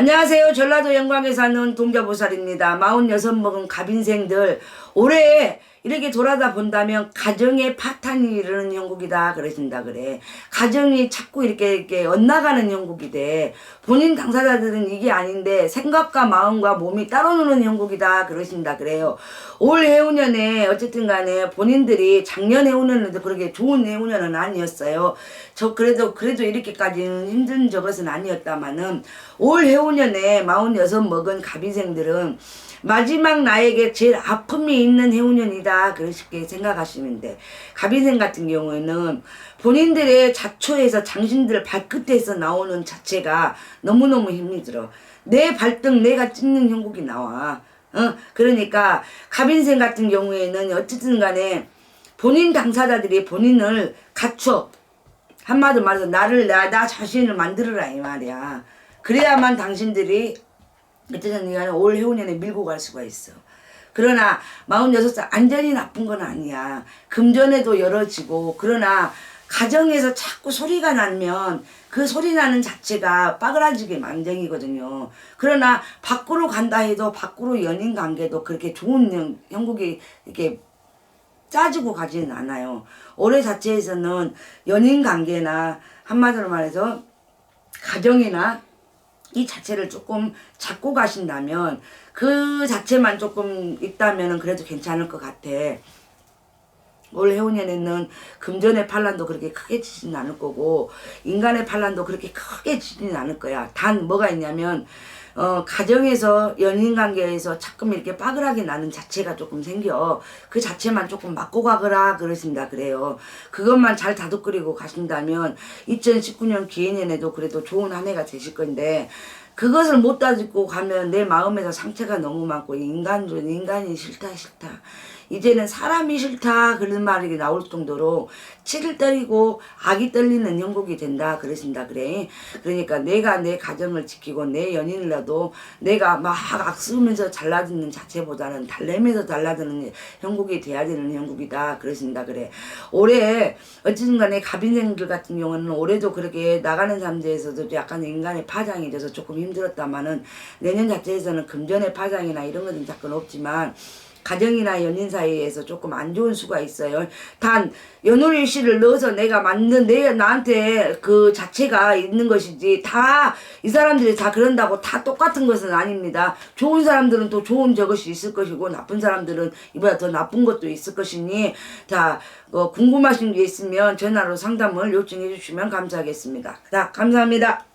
안녕하세요. 전라도 영광에 사는 동자보살입니다. 46 먹은 갑인생들 올해 이렇게 돌아다 본다면 가정에 파탄이 이르는 형국이다 그러신다 그래. 가정이 자꾸 이렇게 이렇게 엇나가는 형국이 돼. 본인 당사자들은 이게 아닌데 생각과 마음과 몸이 따로 노는 형국이다 그러신다 그래요. 올 해운년에 어쨌든 간에 본인들이 작년 해운년에도 그렇게 좋은 해운년은 아니었어요. 저 그래도 그래도 이렇게까지는 힘든 저것은 아니었다마는 올 해운년에 46 먹은 갑인생들은 마지막 나에게 제일 아픔이 있는 해운년이다 그렇게 생각하시면 돼. 갑인생 같은 경우에는 본인들의 자초에서 당신들 발끝에서 나오는 자체가 너무너무 힘이 들어. 내 발등 내가 찢는 형국이 나와. 어? 그러니까 갑인생 같은 경우에는 어쨌든 간에 본인 당사자들이 본인을 갖춰 한마디로 말해서 나를 나, 나 자신을 만들어라 이 말이야. 그래야만 당신들이 어쨌든 간에 올 해운년에 밀고 갈 수가 있어. 그러나 46살 안전이 나쁜 건 아니야. 금전에도 열어지고 그러나 가정에서 자꾸 소리가 나면 그 소리 나는 자체가 빠그라지게 만정이거든요. 그러나 밖으로 간다 해도 밖으로 연인 관계도 그렇게 좋은 형- 형국이 이렇게 짜지고 가지는 않아요. 올해 자체에서는 연인 관계나 한마디로 말해서 가정이나 이 자체를 조금 잡고 가신다면 그 자체만 조금 있다면 그래도 괜찮을 것 같아. 올 해운년에는 금전의 반란도 그렇게 크게 지진 않을 거고 인간의 반란도 그렇게 크게 지진 않을 거야. 단 뭐가 있냐면 어 가정에서 연인 관계에서 자꾸 이렇게 빠그라게 나는 자체가 조금 생겨. 그 자체만 조금 맞고 가거라 그러신다 그래요. 그것만 잘 다독거리고 가신다면 2019년 기해년에도 그래도 좋은 한 해가 되실 건데 그것을 못 다듬고 가면 내 마음에서 상처가 너무 많고 인간은 인간이 싫다 싫다 이제는 사람이 싫다 그런 말이 나올 정도로 치를 떨리고 악이 떨리는 형국이 된다 그러신다 그래. 그러니까 내가 내 가정을 지키고 내 연인이라도 내가 막 악쓰면서 잘라드는 자체보다는 달래면서 달라드는 형국이 돼야 되는 형국이다 그러신다 그래. 올해 어쨌든 간에 갑인생들 같은 경우는 올해도 그렇게 나가는 사람들에서도 약간 인간의 파장이 돼서 조금 힘들었다마는 내년 자체에서는 금전의 파장이나 이런 것은 자꾸 없지만 가정이나 연인 사이에서 조금 안 좋은 수가 있어요. 단 연월일 씨를 넣어서 내가 만든 내 나한테 그 자체가 있는 것이지 다 이 사람들이 다 그런다고 다 똑같은 것은 아닙니다. 좋은 사람들은 또 좋은 저것이 있을 것이고 나쁜 사람들은 이보다 더 나쁜 것도 있을 것이니 자 어, 궁금하신 게 있으면 전화로 상담을 요청해 주시면 감사하겠습니다. 자 감사합니다.